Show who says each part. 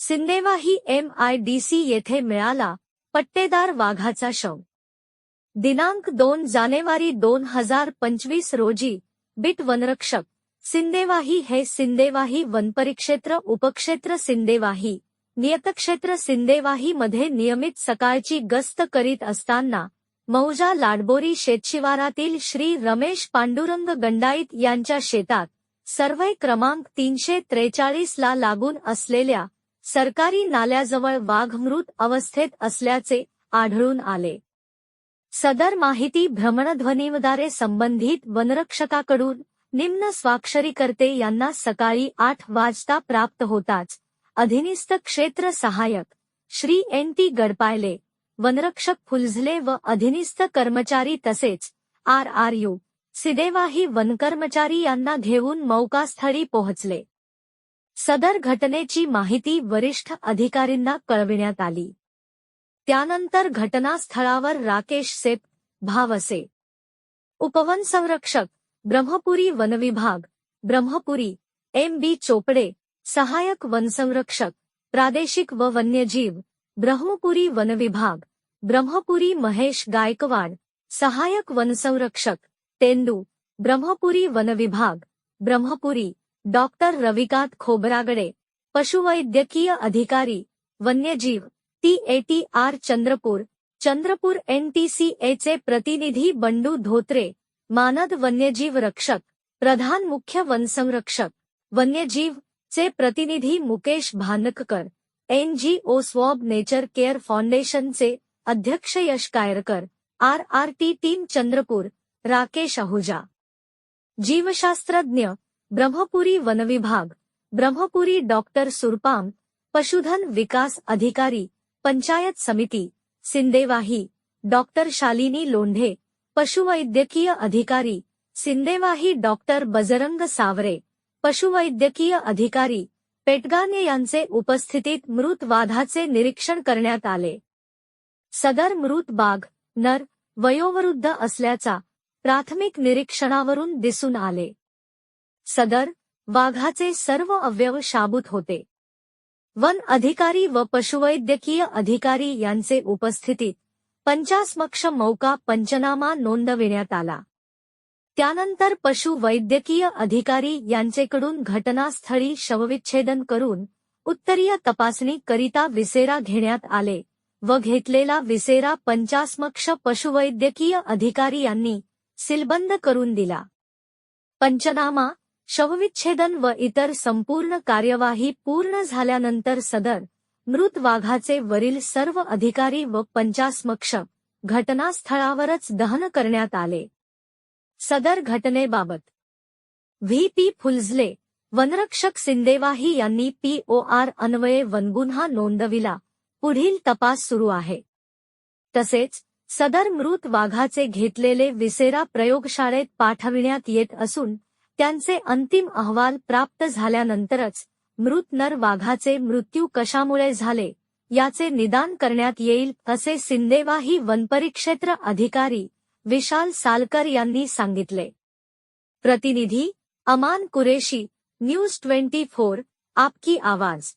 Speaker 1: Sindewahi M I D C येथे मिळाला पट्टेदार वाघाचा शव. दिनांक दोन जानेवारी दोन हजार पंचवीस रोजी बिट वनरक्षक सिंदेवाही हे सिंदेवाही वनपरिक्षेत्र उपक्षेत्र सिंदेवाही नियतक्षेत्र सिंदेवाही मध्ये नियमित सकाळची गस्त करीत असताना मौजा लाडबोरी शेतशिवारातील श्री रमेश पांडुरंग गंडाईत यांच्या शेतात सर्व क्रमांक तीनशे त्रेचाळीस ला लागून असलेल्या सरकारी नाल्याजवळ वाघ मृत अवस्थेत असल्याचे आढळून आले. सदर माहिती भ्रमणध्वनीद्वारे संबंधित वनरक्षकाकडून निम्न स्वाक्षरीकर्ते यांना सकाळी आठ वाजता प्राप्त होताच. अधिनिस्त क्षेत्र सहायक श्री एन टी गडपायले वनरक्षक फुलझले व अधिनिस्त कर्मचारी तसेच आर आर यू सिदेवाही वनकर्मचारी यांना घेऊन मौकास्थळी पोहोचले. सदर घटनेची माहिती वरिष्ठ अधिकारींना कळविण्यात आली. त्यानंतर घटनास्थळावर राकेश सेप भावसे उपवन संरक्षक ब्रह्मपुरी वनविभाग ब्रह्मपुरी एम बी चोपडे सहाय्यक वनसंरक्षक प्रादेशिक व वन्यजीव ब्रह्मपुरी वनविभाग ब्रह्मपुरी महेश गायकवाड सहाय्यक वनसंरक्षक तेंडू ब्रह्मपुरी वनविभाग ब्रह्मपुरी डॉक्टर रविकांत खोबरागडे, पशुवैद्यकीय अधिकारी, वन्यजीव T A T R Chandrapur Chandrapur एनटीसीएचे प्रतिनिधी बंडू धोत्रे, मानद वन्यजीव रक्षक, प्रधान मुख्य वनसंरक्षक वन्यजीव चे प्रतिनिधी Mukesh Bhanakkar, NGO swab nature care फाउंडेशनचे अध्यक्ष Yash Kayarkar R R T team Chandrapur, Rakesh Ahuja. जीवशास्त्रज्ञ Brahmapuri वनविभाग ब्रह्मपुरी डॉक्टर सुरपाम पशुधन विकास अधिकारी पंचायत समिती सिंदेवाही डॉक्टर शालिनी लोंढे पशुवैद्यकीय अधिकारी सिंदेवाही डॉक्टर बजरंग सावरे पशुवैद्यकीय अधिकारी पेटगाने यांचे उपस्थितीत मृत वाधाचे निरीक्षण करण्यात आले. सदर मृत बाघ नर वयोवृद्ध असल्याचा प्राथमिक निरीक्षणावरून दिसून आले. सदर वाघाचे सर्व अवयव शाबूत होते. वन अधिकारी व पशुवैद्यकीय अधिकारी यांचे उपस्थितीत पंचास्मक्ष मौका पंचनामा नोंदविण्यात आला. त्यानंतर पशु वैद्यकीय अधिकारी यांचेकडून घटनास्थळी शवविच्छेदन करून उत्तरीय तपासणी करिता विसेरा घेण्यात आले व घेतलेला विसेरा पंचास्मक्ष पशुवैद्यकीय अधिकारी यांनी सिलबंद करून दिला. पंचनामा शवविच्छेदन व इतर संपूर्ण कार्यवाही पूर्ण झाल्यानंतर सदर मृत वाघाचे वरील सर्व अधिकारी व पंचासमक्ष घटनास्थळावरच दहन करण्यात आले. सदर घटनेबाबत व्ही. पी. फुलझले वनरक्षक सिंदेवाही यांनी पीओआर अन्वये वनगुन्हा नोंदविला. पुढील तपास सुरू आहे. तसेच सदर मृत वाघाचे घेतलेले विसेरा प्रयोगशाळेत पाठविण्यात येत असून त्यांचे अंतिम अहवाल प्राप्त झाल्यानंतरच मृत नर वाघाचे मृत्यू कशामुळे झाले याचे निदान करण्यात येईल असे सिंदेवाही वनपरिक्षेत्र अधिकारी विशाल सालकर यांनी सांगितले. प्रतिनिधी Aman Qureshi news twenty four आपकी आवाज.